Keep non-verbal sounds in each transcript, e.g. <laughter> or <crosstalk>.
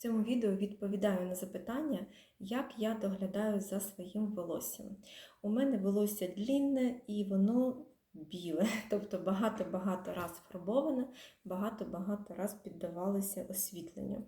цьому відео відповідаю на запитання, як я доглядаю за своїм волоссям. У мене волосся длінне і воно біле, <laughs> тобто багато-багато раз фарбоване, багато-багато раз піддавалося освітленню.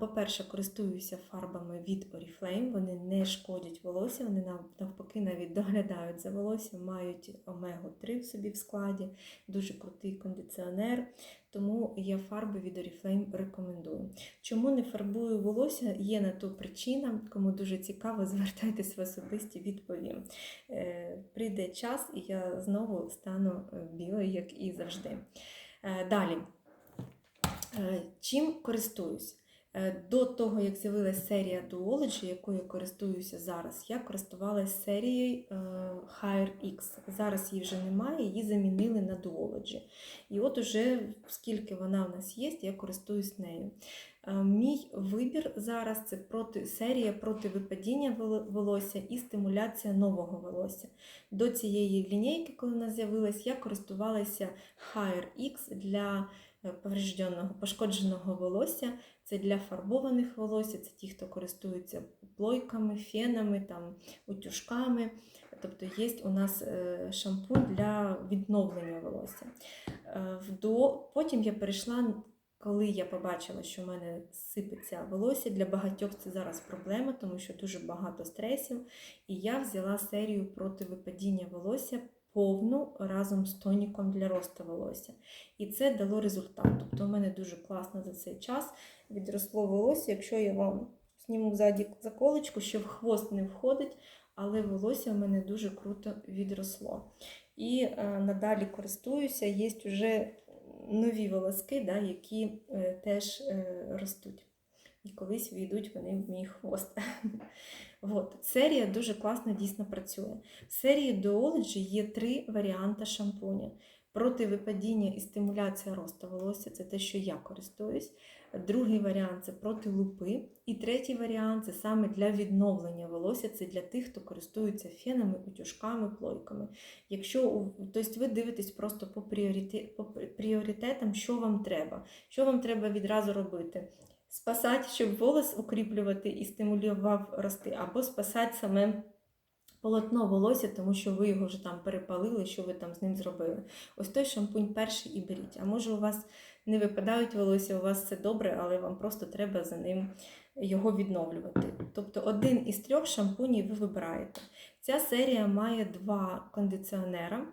По-перше, користуюся фарбами від Oriflame, вони не шкодять волосся, вони нав- навпаки навіть доглядають за волоссям, мають омегу-3 в собі в складі, дуже крутий кондиціонер. Тому я фарби від Oriflame рекомендую. Чому не фарбую волосся? Є на то причина. Кому дуже цікаво, <laughs> звертайтесь в особисті відповім. Е, Прийде час, і я знову стану е, білою, як і завжди. Е, Далі. Е, Чим користуюсь? Е, До того, як з'явилася серія Duology, якою я користуюся зараз, я користувалася серією е, Hire X. Зараз її вже немає, її замінили на Duology. І от уже скільки вона в нас є, я користуюсь нею. Е, Мій вибір зараз це проти, серія проти випадіння волосся і стимуляція нового волосся. До цієї лінійки, коли вона з'явилась, я користувалася Hire X для поврежденого, пошкодженого волосся. Це для фарбованих волосся, це ті, хто користується плойками, фенами, там, утюжками. Тобто є у нас е, шампунь для відновлення волосся. Е, Потім я перейшла, коли я побачила, що в мене сипеться волосся. Для багатьох це зараз проблема, тому що дуже багато стресів. І я взяла серію проти випадіння волосся повну разом з тоніком для росту волосся. І це дало результат. Тобто у мене дуже класно за цей час відросло волосся. Якщо я вам зніму ззаді заколочку, що в хвост не входить, але волосся в мене дуже круто відросло. І е, надалі користуюся, є вже нові волоски, да, які е, теж е, ростуть. І колись війдуть вони в мій хвост. <laughs> От. Серія дуже класно дійсно працює. В серії Duology є три варіанти шампуня. Проти випадіння і стимуляція росту волосся це те, що я користуюсь. Другий варіант це проти лупи. І третій варіант це саме для відновлення волосся. Це для тих, хто користується фенами, утюжками, плойками. Якщо тобто ви дивитесь просто по, пріоритет, по пріоритетам, що вам треба, що вам треба відразу робити. Спасати, щоб волос укріплювати і стимулював рости, або спасати саме полотно волосся, тому що ви його вже там перепалили, що ви там з ним зробили. Ось той шампунь перший і беріть. А може у вас не випадають волосся, у вас все добре, але вам просто треба за ним його відновлювати. Тобто один із трьох шампунів ви вибираєте. Ця серія має два кондиціонера.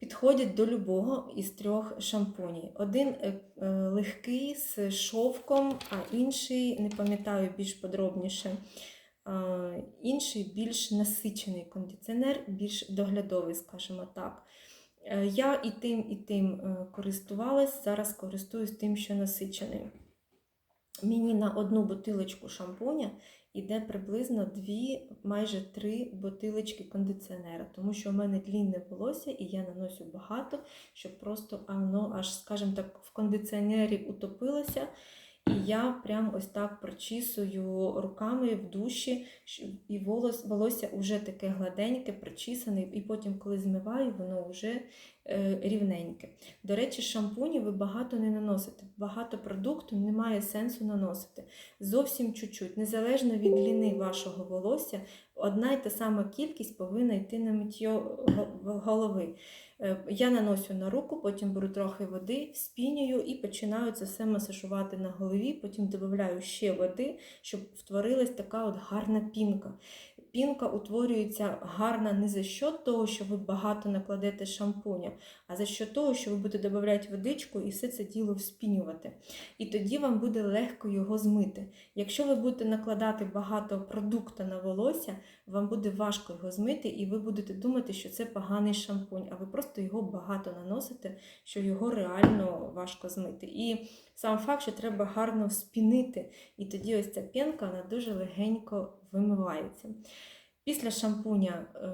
Підходять до любого із трьох шампунів. Один е, е, легкий з шовком, а інший, не пам'ятаю більш подробніше, інший більш насичений кондиціонер, більш доглядовий, скажімо так. Е, Я і тим, і тим користувалась, зараз користуюсь тим, що насичений. Мені на одну бутилочку шампуня йде приблизно дві, майже три бутилочки кондиціонера, тому що в мене длінне волосся і я наношу багато, щоб просто воно аж, скажімо так, в кондиціонері утопилося. І я прям ось так прочісую руками в душі, і волос, волосся вже таке гладеньке, прочісане, і потім, коли змиваю, воно вже рівненьке. До речі, шампуні ви багато не наносите. Багато продукту немає сенсу наносити. Зовсім чуть-чуть. Незалежно від длини вашого волосся, одна й та сама кількість повинна йти на миття голови. Е, Я наношу на руку, потім беру трохи води, спінюю і починаю це все масажувати на голові. Потім додаю ще води, щоб втворилась така от гарна пінка. Пінка утворюється гарна не за счет того, що ви багато накладете шампуня, а за счет того, що ви будете додавати водичку і все це діло вспінювати. І тоді вам буде легко його змити. Якщо ви будете накладати багато продукту на волосся, вам буде важко його змити, і ви будете думати, що це поганий шампунь, а ви просто його багато наносите, що його реально важко змити. І сам факт, що треба гарно спінити, і тоді ось ця пінка вона дуже легенько вимивається. Після шампуня е,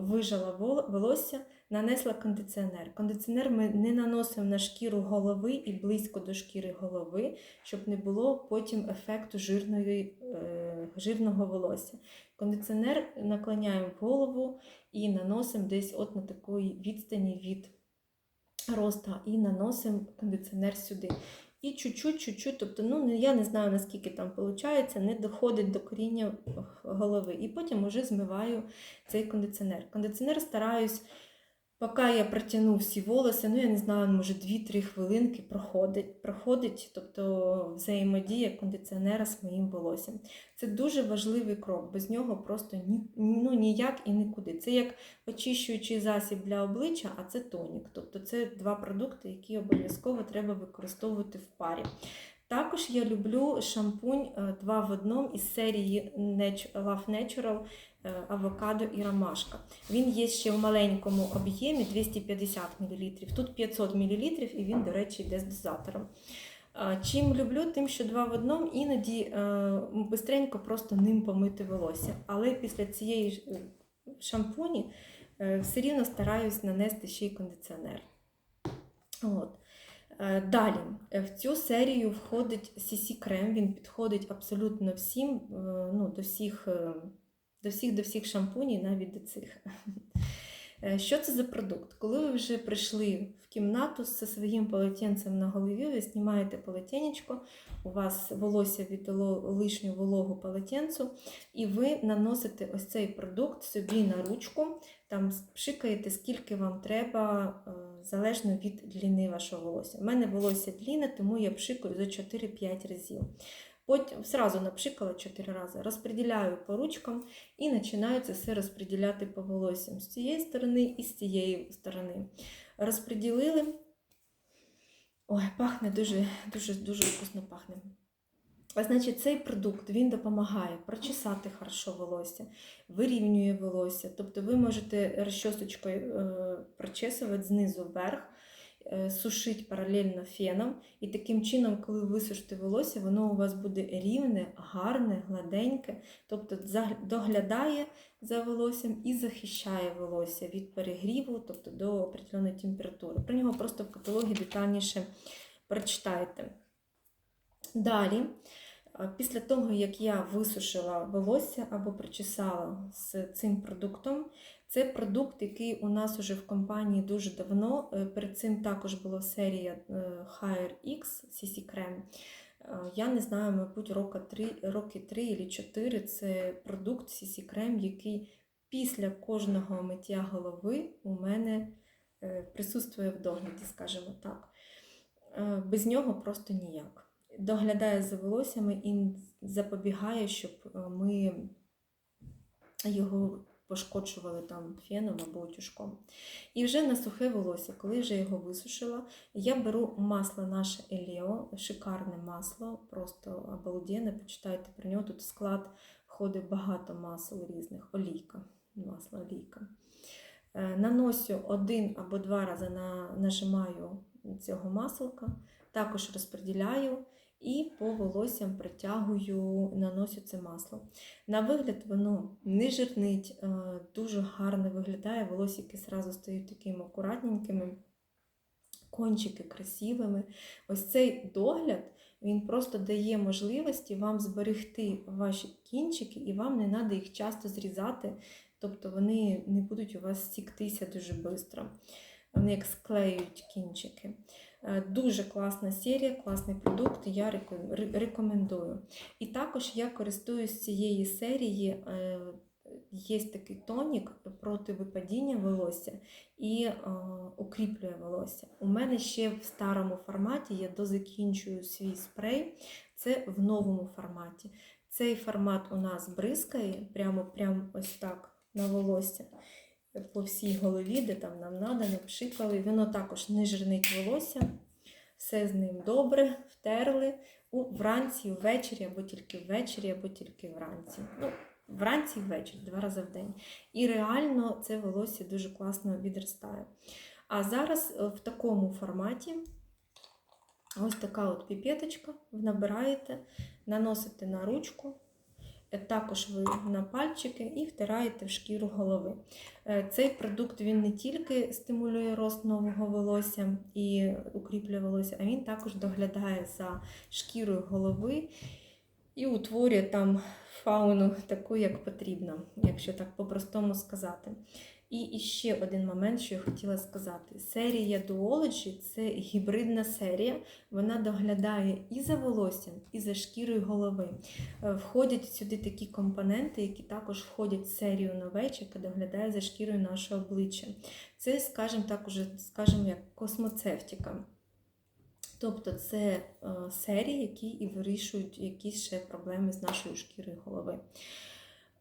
вижала волосся, нанесла кондиціонер. Кондиціонер ми не наносимо на шкіру голови і близько до шкіри голови, щоб не було потім ефекту жирної, е, жирного волосся. Кондиціонер наклоняємо голову і наносимо десь от на такій відстані від роста, і наносимо кондиціонер сюди. І чуть-чуть, чуть-чуть, тобто, ну я не знаю наскільки там виходить, не доходить до коріння голови. І потім уже змиваю цей кондиціонер. Кондиціонер стараюсь, поки я протягну всі волоси, ну я не знаю, може 2-3 хвилинки проходить, проходить, тобто взаємодія кондиціонера з моїм волоссям. Це дуже важливий крок. Без нього просто ні, ну, ніяк і нікуди. Це як очищуючий засіб для обличчя, а це тонік. Тобто це два продукти, які обов'язково треба використовувати в парі. Також я люблю шампунь е, два в одному із серії Love Natural е, авокадо і ромашка. Він є ще в маленькому об'ємі 250 мл. Тут 500 мл і він, до речі, йде з дозатором. Чим люблю, тим, що два в одному, іноді е, бистренько просто ним помити волосся. Але після цієї е, шампуні е, все рівно стараюсь нанести ще й кондиціонер. От. Е, Далі, е, в цю серію входить CC крем, він підходить абсолютно всім, е, ну, до всіх, до всіх, до всіх шампунів, навіть до цих. Е, Що це за продукт? Коли ви вже прийшли в кімнату зі своїм полотенцем на голові, ви знімаєте полотенечко, у вас волосся віддало лишню вологу полотенцю, і ви наносите ось цей продукт собі на ручку, там пшикаєте, скільки вам треба, е, залежно від длини вашого волосся. У мене волосся длінне, тому я пшикаю за 4-5 разів. Потім сразу напшикала 4 рази, розподіляю по ручкам і починаю все розподіляти по волоссям з цієї сторони і з цієї сторони. Розподілили. Ой, пахне дуже, дуже, вкусно пахне. А Значить, цей продукт він допомагає прочесати хорошо волосся, вирівнює волосся. Тобто ви можете розчосочкою е, прочесувати знизу вверх, сушити паралельно феном. І таким чином, коли ви висушите волосся, воно у вас буде рівне, гарне, гладеньке, тобто доглядає за волоссям і захищає волосся від перегріву, тобто до определеної температури. Про нього просто в каталогі детальніше прочитайте. Далі, е, після того, як я висушила волосся або причесала з цим продуктом, це продукт, який у нас уже в компанії дуже давно. Е, Перед цим також була серія е, Hire X CC Крем. Я не знаю, мабуть, роки 3, роки 3 або 4 це продукт CC Крем, який після кожного миття голови у мене е, присутствує в догляді, скажімо так. Без нього просто ніяк. Доглядає за волоссями і запобігає, щоб ми його пошкоджували там феном або утюжком. І вже на сухе волосся, коли вже його висушила, я беру масло наше Елео, шикарне масло, просто обалденне, почитайте про нього. Тут склад входить багато масел різних, олійка, масло олійка. Е, Наносю один або два рази на, нажимаю цього маселка, також розподіляю і по волоссям притягую, наносю це масло. На вигляд воно не жирнить, е, дуже гарно виглядає, волосики зразу стають такими акуратненькими, кончики красивими. Ось цей догляд. Він просто дає можливості вам зберегти ваші кінчики, і вам не треба їх часто зрізати, тобто вони не будуть у вас сіктися дуже швидко. Вони як склеюють кінчики. Е, Дуже класна серія, класний продукт, я рекомендую. І також я користуюсь цієї серії. е, Є такий тонік проти випадіння волосся і е, укріплює волосся. У мене ще в старому форматі я дозакінчую свій спрей. Це в новому форматі. Цей формат у нас бризкає прямо, прямо ось так на волосся по всій голові, де там нам треба, напшикали. Воно також не жирнить волосся. Все з ним добре, втерли у вранці, ввечері, або тільки ввечері, або тільки вранці. Ну, вранці і ввечері, два рази в день. І реально це волосся дуже класно відростає. А зараз е, в такому форматі ось така от піпеточка, набираєте, наносите на ручку, також ви на пальчики і втираєте в шкіру голови. Е, Цей продукт він не тільки стимулює рост нового волосся і укріплює волосся, а він також доглядає за шкірою голови і утворює там фауну таку, як потрібно, якщо так по-простому сказати. І ще один момент, що я хотіла сказати: серія Duology – це гібридна серія. Вона доглядає і за волоссям, і за шкірою голови. Е, Входять сюди такі компоненти, які також входять в серію Novage, яка доглядає за шкірою нашого обличчя. Це, скажімо так, уже, скажімо, як космоцевтика. Тобто це е, серії, які і вирішують якісь ще проблеми з нашою шкірою голови.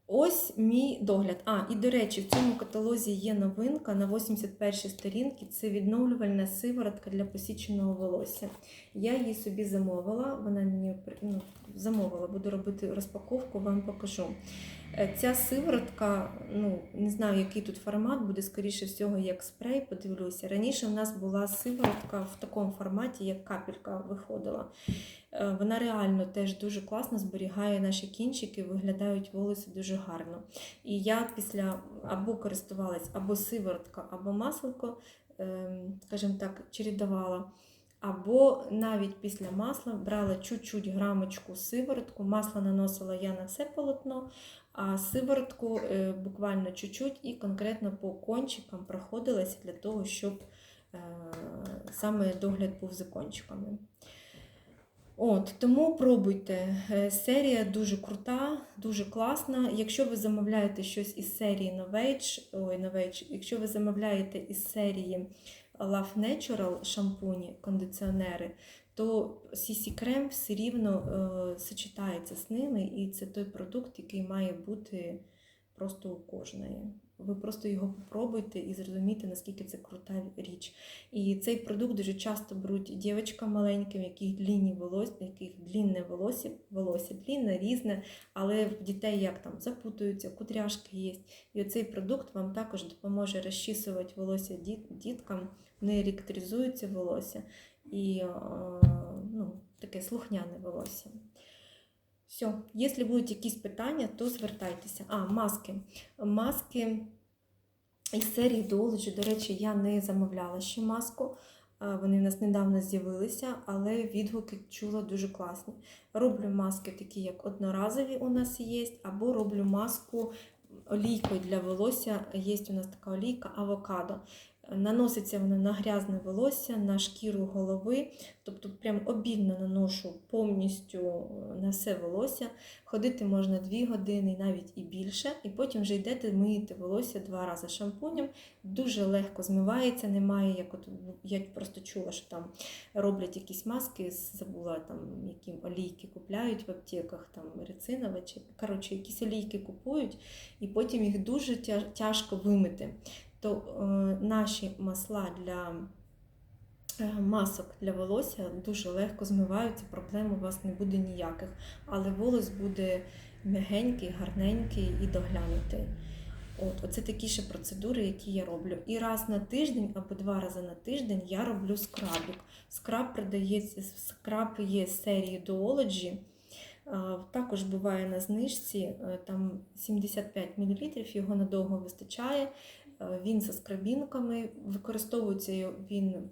Ось мій догляд. А, і до речі, в цьому каталозі є новинка на 81 сторінці. Це відновлювальна сиворотка для посіченого волосся. Я її собі замовила. Вона мені ну, замовила, буду робити розпаковку, вам покажу. Е, Ця сиворотка, ну не знаю, який тут формат, буде скоріше всього, як спрей, подивлюся. Раніше в нас була сиворотка в такому форматі, як капелька виходила. Е, Вона реально теж дуже класно зберігає наші кінчики, виглядають волоси дуже гарно. І я після або користувалась або сиворотка, або масло, ем, скажімо так, чередувала. Або навіть після масла брала чуть-чуть грамочку сиворотку, масло наносила я на все полотно, а сиворотку е, буквально чуть-чуть і конкретно по кончикам проходилася для того, щоб е, саме догляд був за кончиками. От, тому пробуйте. Е, Серія дуже крута, дуже класна. Якщо ви замовляєте щось із серії Novage, ой, Novage, якщо ви замовляєте із серії Love Natural шампуні, кондиціонери, то CC крем все рівно е, сочетається з ними, і це той продукт, який має бути просто у кожної. Ви просто його попробуйте і зрозумієте, наскільки це крута річ. І цей продукт дуже часто беруть дівчаткам маленьким, яких длінні волосся, яких длінне волосся, волосся длінне, різне, але в дітей як там запутуються, кудряшки є. І оцей продукт вам також допоможе розчісувати волосся діт- діткам, не електризується волосся і е, ну, таке слухняне волосся. Все, якщо будуть якісь питання, то звертайтеся. А, маски. Маски із серії Duology, до речі, я не замовляла ще маску. Вони в нас недавно з'явилися, але відгуки чула дуже класні. Роблю маски такі, як одноразові у нас є, або роблю маску олійкою для волосся. Є у нас така олійка авокадо. Наноситься вона на грязне волосся, на шкіру голови, тобто прям обільно наношу повністю на все волосся. Ходити можна 2 години, навіть і більше, і потім вже йдете миєте волосся два рази шампунем. Дуже легко змивається, немає, як от я просто чула, що там роблять якісь маски, забула там, які олійки купляють в аптеках, там рецинова чи коротше, якісь олійки купують, і потім їх дуже тяжко вимити то е, наші масла для е, масок для волосся дуже легко змиваються, проблем у вас не буде ніяких. Але волос буде м'ягенький, гарненький і доглянутий. От, оце такі ще процедури, які я роблю. І раз на тиждень або два рази на тиждень я роблю скрабик. Скраб продається, скраб є з серії Duology. Також буває на знижці, е, там 75 мл, його надовго вистачає. Е, Він зі скрабінками, використовується він,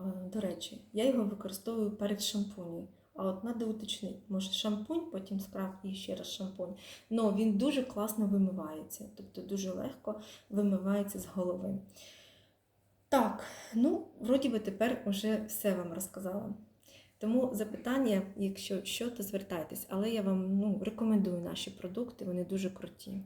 е, до речі, я його використовую перед шампунем. А от треба уточнити, може шампунь, потім скраб і ще раз шампунь. Но він дуже класно вимивається, тобто дуже легко вимивається з голови. Так, ну, вроді би тепер вже все вам розказала. Тому запитання, якщо що, то звертайтесь. Але я вам ну, рекомендую наші продукти, вони дуже круті.